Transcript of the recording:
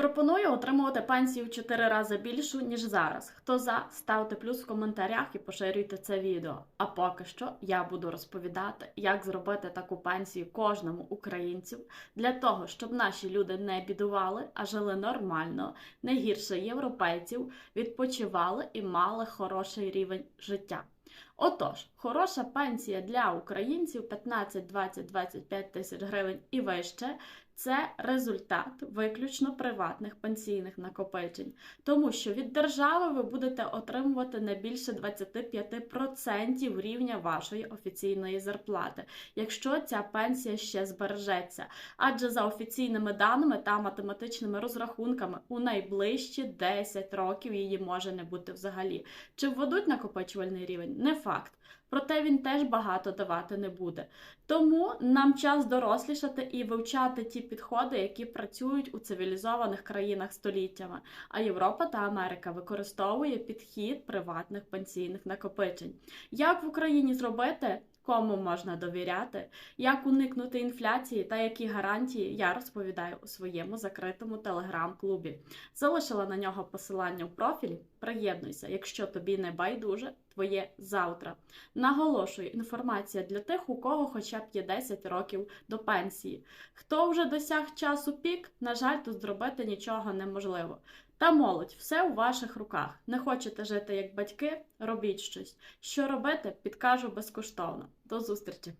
Пропоную отримувати пенсію в 4 рази більшу, ніж зараз. Хто за, ставте плюс в коментарях і поширюйте це відео. А поки що я буду розповідати, як зробити таку пенсію кожному українцю для того, щоб наші люди не бідували, а жили нормально, не гірше європейців, відпочивали і мали хороший рівень життя. Отож, хороша пенсія для українців 15, 20, 25 тисяч гривень і вище це результат виключно приватних пенсійних накопичень, тому що від держави ви будете отримувати не більше 25% рівня вашої офіційної зарплати, якщо ця пенсія ще збережеться. Адже за офіційними даними та математичними розрахунками у найближчі 10 років її може не бути взагалі. Чи введуть накопичувальний рівень? Не факт. Проте він теж багато давати не буде. Тому нам час дорослішати і вивчати ті підходи, які працюють у цивілізованих країнах століттями. А Європа та Америка використовує підхід приватних пенсійних накопичень. Як в Україні зробити? Кому можна довіряти, як уникнути інфляції та які гарантії я розповідаю у своєму закритому телеграм-клубі. Залишила на нього посилання в профілі. Приєднуйся, якщо тобі не байдуже твоє завтра. Наголошую, інформація для тих, у кого хоча б є 10 років до пенсії. Хто вже досяг часу пік, на жаль, тут зробити нічого неможливо. Та молодь, все у ваших руках. Не хочете жити як батьки? Робіть щось. Що робити, підкажу безкоштовно. До зустрічі!